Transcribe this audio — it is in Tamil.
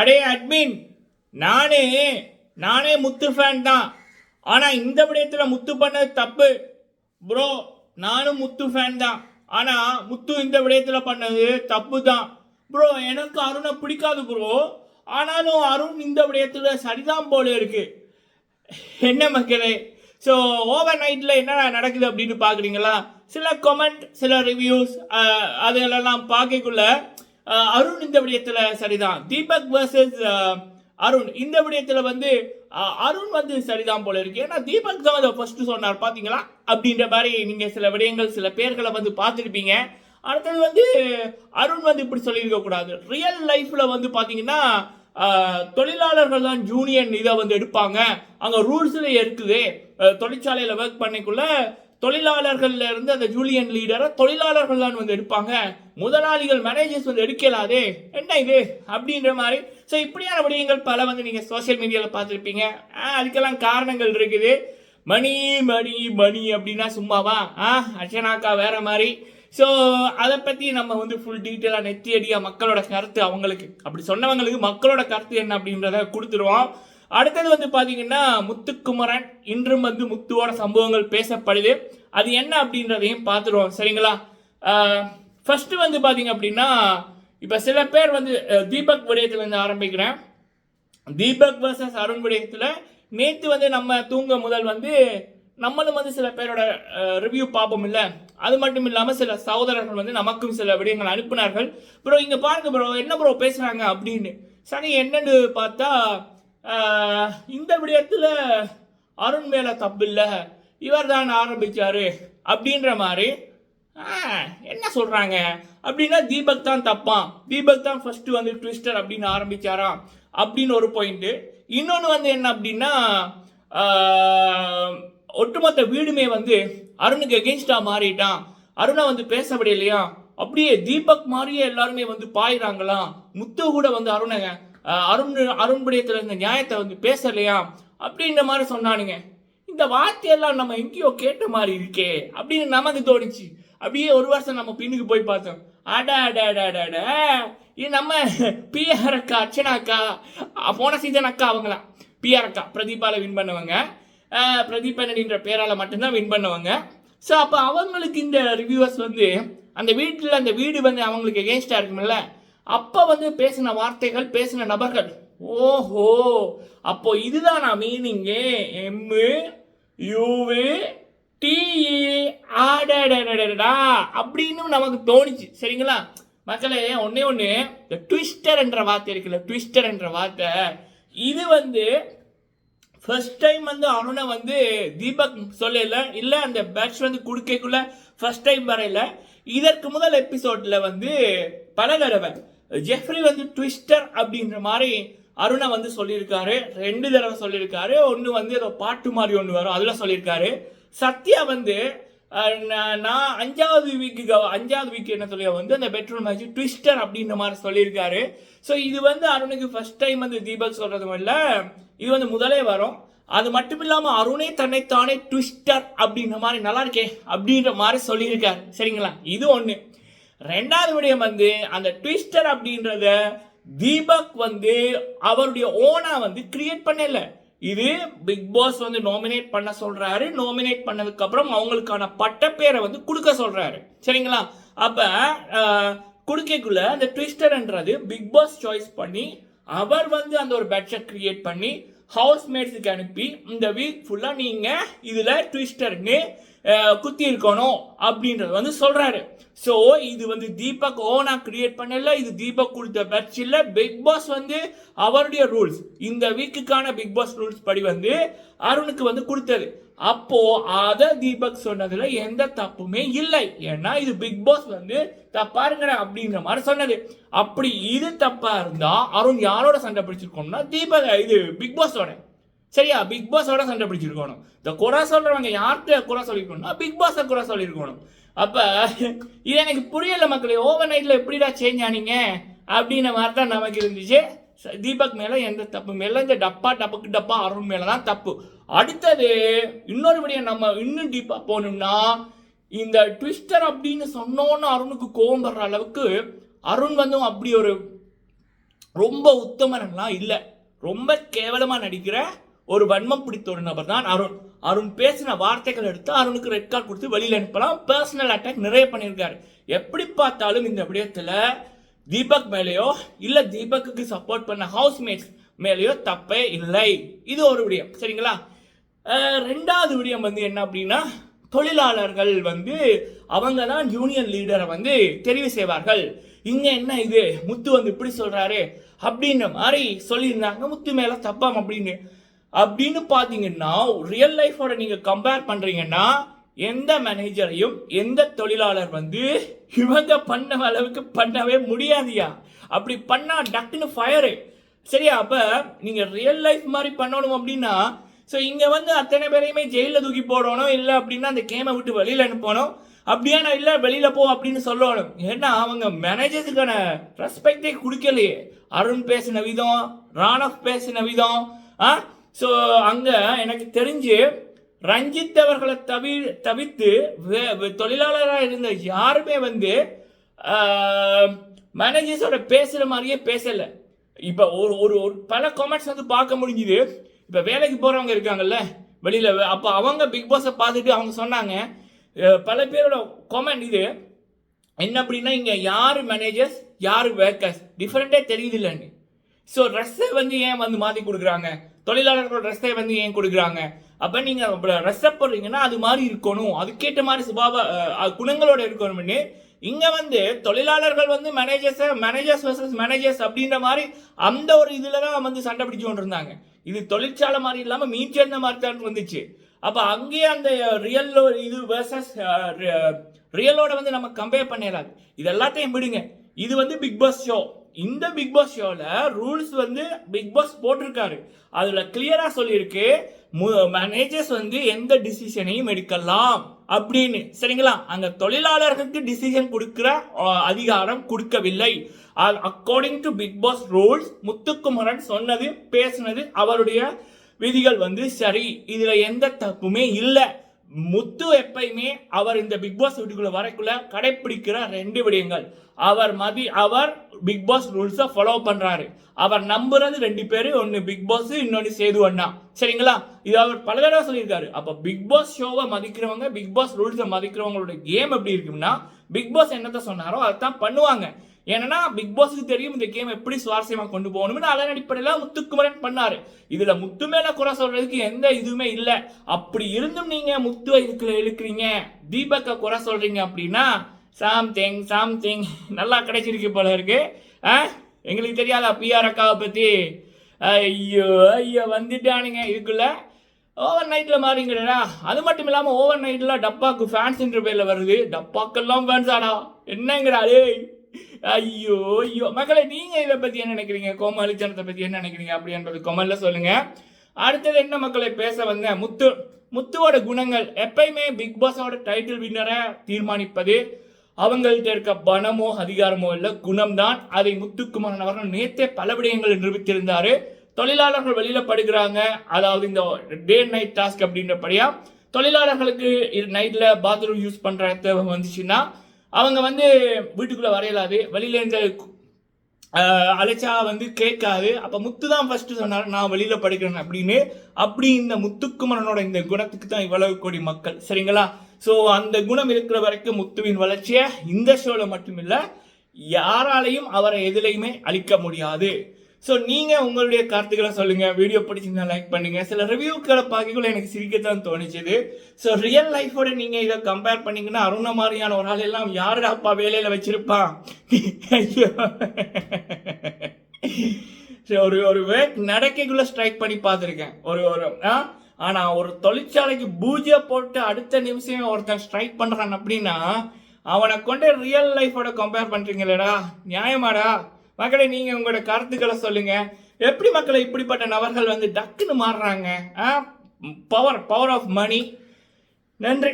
அடே அட்மின் நானே நானே முத்து ஃபேன் தான். ஆனால் இந்த விடயத்தில் முத்து பண்ணது தப்பு. ப்ரோ நானும் முத்து ஃபேன் தான். ஆனால் முத்து இந்த விடயத்தில் பண்ணது தப்பு தான். ப்ரோ எனக்கு அருணை பிடிக்காது ப்ரோ ஆனாலும் அருண் இந்த விடயத்தில் சரிதான் போல இருக்கு. என்ன மக்களே? ஸோ ஓவர் நைட்டில் என்ன நடக்குது அப்படின்னு பார்க்குறீங்களா சில கமெண்ட் சில ரிவ்யூஸ் அதுகளெல்லாம் பார்க்கக்குள்ள அருண் இந்த விடயத்தில் சரிதான். தீபக் வர்சஸ் அருண். இந்த விடயத்தில் வந்து அருண் வந்து சரிதான் போல இருக்கு. ஏன்னா தீபக் தான் அதை ஃபர்ஸ்ட் சொன்னார் பார்த்தீங்களா அப்படின்ற மாதிரி நீங்கள் சில விடயங்கள் சில பேர்களை வந்து பார்த்துருப்பீங்க. அடுத்தது வந்து அருண் வந்து இப்படி சொல்லியிருக்க கூடாது. ரியல் லைஃப்ல வந்து பாத்தீங்கன்னா தொழிலாளர்கள் தான் ஜூனியர் இதை வந்து எடுப்பாங்க. அங்க ரூல்ஸ்ல இருக்குது. தொழிற்சாலையில் தொழிற்சாலையில ஒர்க் பண்ணிக்குள்ள தொழிலாளர்கள்ல இருந்து அந்த ஜூலியன் லீடரை தொழிலாளர்கள் தான் வந்து எடுப்பாங்க. முதலாளிகள் மேனேஜர்ஸ் வந்து எடுக்கலாதே என்ன இது? அப்படின்ற மாதிரி. ஸோ இப்படியான விடயங்கள் பல வந்து நீங்க சோஷியல் மீடியாவில் பார்த்துருப்பீங்க. அதுக்கெல்லாம் காரணங்கள் இருக்குது. மணி மணி மணி அப்படின்னா சும்மாவா? ஆ அர்ச்சனாக்கா வேற மாதிரி. ஸோ அதை பற்றி நம்ம வந்து ஃபுல் டீட்டெயிலாக நெத்தியடியாக மக்களோட கருத்து அவங்களுக்கு. அப்படி சொன்னவங்களுக்கு மக்களோட கருத்து என்ன அப்படின்றத கொடுத்துருவோம். அடுத்தது வந்து பார்த்தீங்கன்னா முத்துக்குமரன் இன்றும் வந்து முத்துவோட சம்பவங்கள் பேசப்படுது. அது என்ன அப்படின்றதையும் பார்த்துருவோம் சரிங்களா? ஃபஸ்ட்டு வந்து பார்த்தீங்க அப்படின்னா இப்போ சில பேர் வந்து தீபக் விடயத்தில் வந்து ஆரம்பிக்கிறேன். தீபக் வர்சஸ் அருண் விடயத்தில் நேற்று வந்து நம்ம தூங்க முதல் வந்து நம்மளும் வந்து சில பேரோட ரிவ்யூ பார்ப்போம் இல்லை. அது மட்டும் இல்லாமல் சில சகோதரர்கள் வந்து நமக்கும் சில விடயங்கள் அனுப்பினார்கள். ப்ரோ இங்கே பாருங்க ப்ரோ என்ன ப்ரோ பேசுகிறாங்க அப்படின்னு. சரி என்னன்னு பார்த்தா இந்த விடயத்தில் அருண் மேலே தப்பில்லை. இவர் தான் ஆரம்பித்தார் அப்படின்ற மாதிரி. என்ன சொல்கிறாங்க அப்படின்னா தீபக் தான் தப்பான். தீபக் தான் ஃபஸ்ட்டு வந்து ட்விஸ்டர் அப்படின்னு ஆரம்பிச்சாராம் அப்படின்னு ஒரு பாயிண்ட்டு இன்னொன்று வந்து என்ன அப்படின்னா ஒட்டுமொத்த வீடுமே வந்து அருணுக்கு எகெயின்ஸ்டாக மாறிட்டான். அருணை வந்து பேச அப்படியே தீபக் மாதிரியே எல்லாருமே வந்து பாயிறாங்களாம். முத்து கூட வந்து அருணை அருண் அருண்புடையத்தில் இந்த நியாயத்தை வந்து பேசலையா? அப்படின்ற மாதிரி சொன்னானுங்க. இந்த வார்த்தையெல்லாம் நம்ம எங்கேயோ கேட்ட மாதிரி இருக்கே அப்படின்னு நமக்கு தோணுச்சு. அப்படியே ஒரு வருஷம் நம்ம பின்னுக்கு போய் பார்த்தோம். அட அட அட அட அட. இது நம்ம பிஆர் அக்கா அர்ச்சனா அக்கா போன சீசன் அக்கா அவங்களாம் பிஆர் அக்கா பிரதீபால வின் பண்ணவங்க. அஹ், பிரதீபனடின்ற பேரால மட்டும்தான் வின் பண்ணவங்க. ஸோ அப்போ அவங்களுக்கு இந்த ரிவ்யூவர்ஸ் வந்து அந்த வீட்டில் அந்த வீடு வந்து அவங்களுக்கு எகேன்ஸ்டாக இருக்குமில்ல? அப்போ வந்து பேசின வார்த்தைகள் பேசின நபர்கள் ஓஹோ அப்போ இதுதான் meaning M U e, D E ஆடடடடா அப்படின்னு நமக்கு தோணுச்சு. சரிங்களா? மக்களே ஒன்னே ஒன்று இந்த ட்விஸ்டர் என்ற வார்த்தை இருக்குல்ல ட்விஸ்டர் என்ற வார்த்தை இது வந்து ஃபர்ஸ்ட் டைம் வந்து அருணை வந்து தீபக் சொல்லல இல்லை அந்த பேட்ச் வந்து கொடுக்கக்குள்ள ஃபர்ஸ்ட் டைம் வரையில இதற்கு முதல் எபிசோட்ல வந்து பல தடவை ஜெஃப்ரி வந்து ட்விஸ்டர் அப்படின்ற மாதிரி அருணை வந்து சொல்லியிருக்காரு. ரெண்டு தடவை சொல்லியிருக்காரு. ஒன்று வந்து ஏதோ பாட்டு மாதிரி ஒன்று வரும். அதில் சொல்லியிருக்காரு. சத்யா வந்து நான் நான் அஞ்சாவது வீக்கு அஞ்சாவது வீக் என்ன சொல்லி வந்து அந்த பெட்ரோல் மேட்ச் ட்விஸ்டர் அப்படின்ற மாதிரி சொல்லியிருக்காரு. ஸோ இது வந்து அருணுக்கு ஃபர்ஸ்ட் டைம் வந்து தீபக் சொல்கிறது இல்லை. இது வந்து முதலே வரும். அது மட்டும் இல்லாமல் அருணே தன்னைத்தானே ட்விஸ்டர் அப்படின்ற மாதிரி நல்லா இருக்கே அப்படின்ற மாதிரி சொல்லியிருக்காரு. சரிங்களா? இது ஒன்று ரெண்டாவது விடயம் வந்து அந்த ட்விஸ்டர் அப்படின்றத தீபக் வந்து அவருடைய ஓனா வந்து கிரியேட் பண்ணல. இது பிக் பாஸ் வந்து நாமினேட் பண்ண சொல்றாரு. நாமினேட் பண்ணதுக்கு அப்புறம் அவங்களுக்கான பட்டப்பேரை வந்து கொடுக்க சொல்றாரு. சரிங்களா? அப்ப அஹ், கொடுக்கக்குள்ள அந்த ட்விஸ்டர்ன்றது பிக் பாஸ் சாய்ஸ் பண்ணி அவர் வந்து அந்த ஒரு பேட்சை கிரியேட் பண்ணி ஹவுஸ் மேட்ஸுக்கு அனுப்பி இந்த வீக் ஃபுல்லா நீங்க இதுல ட்விஸ்டர்னு குத்தி இருக்கணும் அப்படின்றது வந்து சொல்கிறாரு ஸோ இது வந்து தீபக் ஓனா கிரியேட் பண்ணல இது தீபக் கொடுத்த பேட்ச் இல்லை. பிக் பாஸ் வந்து அவருடைய ரூல்ஸ் இந்த வீக்குக்கான பிக் பாஸ் ரூல்ஸ் படி வந்து அருணுக்கு வந்து கொடுத்தது. அப்போ அதை தீபக் சொன்னதுல எந்த தப்புமே இல்லை. ஏன்னா இது பிக் பாஸ் வந்து தப்பா இருக்கிற அப்படின்ற மாதிரி சொன்னது. அப்படி இது தப்பா இருந்தா அருண் யாரோட சண்டை பிடிச்சிருக்கோம்னா தீபக் இது பிக் பாஸோட சரியா? பிக் பாஸோட சண்டை பிடிச்சிருக்கணும் இந்த குறை சொல்றவங்க யார்கிட்ட குறை சொல்லிருக்கணும்னா பிக் பாஸை குறை சொல்லியிருக்கணும் அப்போ இது எனக்கு புரியல மக்களே ஓவர் நைட்டில் எப்படிடா சேஞ்ச் ஆனீங்க? அப்படின்ன மாதிரி தான் நமக்கு இருந்துச்சு. தீபக் மேலே எந்த தப்பு மேலே இந்த டப்பா டப்புக்கு டப்பா அருண் மேலே தான் தப்பு. அடுத்தது இன்னொரு விடயம் நம்ம இன்னும் டீப்பாக போகணும்னா இந்த ட்விஸ்டர் அப்படின்னு சொன்னோன்னு அருணுக்கு கோவம் படுற அளவுக்கு அருண் வந்து அப்படி ஒரு ரொம்ப உத்தமனெல்லாம் இல்லை. ரொம்ப கேவலமாக நடிக்கிற ஒரு வன்மம் பிடித்த ஒரு நபர் தான் அருண். அருண் பேசின வார்த்தைகள் எடுத்து அருணுக்கு ரெட் கார்டு கொடுத்து வெளியில் அனுப்பலாம். பர்சனல் அட்டாக் நிறைய பண்ணியிருக்காரு. எப்படி பார்த்தாலும் இந்த விடயத்தில் தீபக் மேலேயோ இல்லை தீபக்குக்கு சப்போர்ட் பண்ண ஹவுஸ் மேட்ஸ் மேலேயோ தப்பே இல்லை. இது ஒரு விடயம். சரிங்களா? ரெண்டாவது விடயம் வந்து என்ன அப்படின்னா தொழிலாளர்கள் வந்து அவங்க தான் யூனியன் லீடரை வந்து தெரிவு செய்வார்கள். இங்கே என்ன இது? முத்து வந்து இப்படி சொல்கிறாரு அப்படின்ற மாதிரி சொல்லியிருந்தாங்க. முத்து மேலே தப்பாம் அப்படின்னு அப்படின்னு பார்த்தீங்கன்னா ரியல் லைஃபோட நீங்கள் கம்பேர் பண்ணுறீங்கன்னா எந்த மேனேஜரையும் எந்த தொழிலாளர் வந்து இவங்க பண்ண அளவுக்கு பண்ணவே முடியாதியா அப்படி பண்ணா டக்குன்னு ஃபயரு சரியா? அப்போ நீங்கள் ரியல் லைஃப் மாதிரி பண்ணணும் அப்படின்னா ஸோ இங்கே வந்து அத்தனை பேரையுமே ஜெயிலில் தூக்கி போடணும் இல்லை அப்படின்னா அந்த கேமை விட்டு வெளியில் அனுப்பணும். அப்படியா நான் இல்லை வெளியில் போ அப்படின்னு சொல்லணும். ஏன்னா அவங்க மேனேஜர்ஸுக்கான ரெஸ்பெக்டே கொடுக்கலையே. அருண் பேசின விதம் ராணவ் பேசின விதம் ஆ? ஸோ அங்கே எனக்கு தெரிஞ்சு ரஞ்சித் அவர்களை தவி தவிர்த்து வே- தொழிலாளராக இருந்த யாருமே வந்து மேனேஜர்ஸோட பேசுகிற மாதிரியே பேசலை. இப்போ ஒரு ஒரு ஒரு பல காமெண்ட்ஸ் வந்து பார்க்க முடிஞ்சுது. இப்போ வேலைக்கு போகிறவங்க இருக்காங்கல்ல வெளியில் அப்போ அவங்க பிக் பாஸை பார்த்துட்டு அவங்க சொன்னாங்க. பல பேரோட காமெண்ட் இது. என்ன அப்படின்னா இங்கே யார் மேனேஜர்ஸ் யார் ஒர்க்கர்ஸ் டிஃப்ரெண்ட்டே தெரியுது இல்லைன்னு. ஸோ ட்ரெஸ்ஸை வந்து ஏன் வந்து மாற்றி கொடுக்குறாங்க? தொழிலாளர்களோட ட்ரெஸ்ஸை வந்து ஏன் கொடுக்குறாங்க? அப்போ நீங்கள் ட்ரெஸ்ஸை போடுறீங்கன்னா அது மாதிரி இருக்கணும். அதுக்கேற்ற மாதிரி சுபாவ அஹ், குணங்களோட இருக்கணும்னு. இங்கே வந்து தொழிலாளர்கள் வந்து மேனேஜர்ஸை மேனேஜர்ஸ் வர்சஸ் மேனேஜர்ஸ் அப்படின்ற மாதிரி அந்த ஒரு இதில் தான் வந்து சண்டை பிடிச்சு கொண்டு இருந்தாங்க இது தொழிற்சாலை மாதிரி இல்லாமல் மீன் சேர்ந்த மாதிரி தான் வந்துச்சு அப்போ அங்கேயே அந்த ரியல் இது வர்சஸ் ரியலோட வந்து நம்ம கம்பேர் பண்ணிடலாம். இது எல்லாத்தையும் விடுங்க. இது வந்து பிக் பாஸ் ஷோ இந்த பிக் பாஸ் ஷோல ரூல்ஸ் வந்து பிக் பாஸ் போட்டிருக்காரு. அதுல கிளியரா சொல்லியிருக்கு மேனேஜர்ஸ் வந்து எந்த டிசிஷனையும் எடுக்கலாம் அப்படின்னு. சரிங்களா? அந்த தொழிலாளர்களுக்கு டிசிஷன் கொடுக்கிற அதிகாரம் கொடுக்கவில்லை. According to Bigg Boss rules Muthukumaran சொன்னது பேசினது அவருடைய விதிகள் வந்து சரி. இதுல எந்த தப்புமே இல்லை. முத்து எப்பயுமே அவர் இந்த பிக் பாஸ் வீட்டுக்குள்ள வரக்குள்ள கடைப்பிடிக்கிற ரெண்டு விடயங்கள். அவர் மதி அவர் பிக் பாஸ் ரூல்ஸை ஃபாலோ பண்றாரு. அவர் நம்புறது ரெண்டு பேரு ஒன்னு பிக் பாஸ் இன்னொன்னு சேது அண்ணா. சரிங்களா? இது அவர் பல தடவை சொல்லியிருக்காரு. அப்ப பிக் பாஸ் ஷோவை மதிக்கிறவங்க பிக் பாஸ் ரூல்ஸை மதிக்கிறவங்களோட கேம் எப்படி இருக்கும்னா பிக் பாஸ் என்னத்த சொன்னாரோ அதான் பண்ணுவாங்க. ஏன்னா பிக் பாஸுக்கு தெரியும் இந்த கேம் எப்படி சுவாரஸ்யமா கொண்டு போகணும்னு அதன் அடிப்படையில் முத்துக்குமரன் பண்ணாரு. இதுல முத்து மேல குறை சொல்றதுக்கு எந்த இதுவுமே இல்ல. அப்படி இருந்தும் நீங்க முத்துவை இதுக்குள்ள இழுக்கிறீங்க. தீபக்க குறை சொல்றீங்க அப்படின்னா சாம்திங் சாம்திங் நல்லா கிடைச்சிருக்கு போல இருக்கு. ஆ? எங்களுக்கு தெரியாதா பிஆர் அக்காவை பத்தி? ஐயோ ஐயோ வந்துட்டானுங்க இதுக்குள்ள. ஓவர் நைட்டில் மாறிங்கடா அது மட்டும் இல்லாமல் ஓவர் நைட்டில் டப்பாக்கு ஃபேன்ஸுன்ற பேரில் வருது. டப்பாக்கெல்லாம் ஃபேன்ஸ் ஆடா. டேய் ஐயோ ஐயோ. மக்களை நீங்கள் இதை பற்றி என்ன நினைக்கிறீங்க? கோமாளிச்சனத்தை பற்றி என்ன நினைக்கிறீங்க? அப்படி என்பது கொமல்ல சொல்லுங்கள் அடுத்தது என்ன மக்களை பேச வந்தேன் முத்து முத்துவோட குணங்கள். எப்பயுமே பிக் பாஸோட டைட்டில் வின்னரை தீர்மானிப்பது அவங்கள்ட்ட இருக்க பணமோ அதிகாரமோ இல்ல குணம்தான். அதை முத்துக்குமாரன் அவர்கள் நேத்தே பல விடயங்கள் நிரூபித்திருந்தாரு. தொழிலாளர்கள் வெளியில படுகிறாங்க. அதாவது இந்த டே நைட் டாஸ்க் அப்படின்றபடியா தொழிலாளர்களுக்கு நைட்ல பாத்ரூம் யூஸ் பண்ற தேவை வந்துச்சுன்னா அவங்க வந்து வீட்டுக்குள்ளே வரையலாது. வெளியில இந்த அலைச்சா அழைச்சா வந்து கேட்காது. அப்போ முத்து தான் ஃபர்ஸ்ட் சொன்னார் நான் வெளியில் படிக்கிறேன் அப்படின்னு. அப்படி இந்த முத்துக்குமரனோட இந்த குணத்துக்கு தான் இவ்வளவு கோடி மக்கள். சரிங்களா? ஸோ அந்த குணம் இருக்கிற வரைக்கும் முத்துவின் வளர்ச்சியை இந்த ஷோவில் மட்டும் யாராலையும் அவரை எதுலையுமே அழிக்க முடியாது. ஸோ நீங்கள் உங்களுடைய கருத்துக்களை சொல்லுங்கள் வீடியோ பிடிச்சிருந்தா லைக் பண்ணுங்கள் சில ரிவ்யூக்களை பார்க்கக்குள்ள எனக்கு சிரிக்கத்தான் தோணுச்சுது. ஸோ ரியல் லைஃபோட நீங்கள் இதை கம்பேர் பண்ணீங்கன்னா அருண மாதிரியான ஒரு ஆள் எல்லாம் யாருடா அப்பா வேலையில் வச்சிருப்பான்? ஐயோ. சரி, ஒரு ஒரு வேக் நடக்கைக்குள்ளே ஸ்ட்ரைக் பண்ணி பார்த்துருக்கேன். ஒரு ஒரு ஆ? ஆனால் ஒரு தொழிற்சாலைக்கு பூஜை போட்டு அடுத்த நிமிஷமே ஒருத்தன் ஸ்ட்ரைக் பண்ணுறான் அப்படின்னா அவனை கொண்டு ரியல் லைஃபோட கம்பேர் பண்ணுறீங்களேடா நியாயமாடா? மக்களை நீங்க உங்களோட கருத்துக்களை சொல்லுங்க. எப்படி மக்களை இப்படிப்பட்ட நபர்கள் வந்து டக்குன்னு மாறுறாங்க? பவர் பவர் ஆஃப் மணி நன்றி.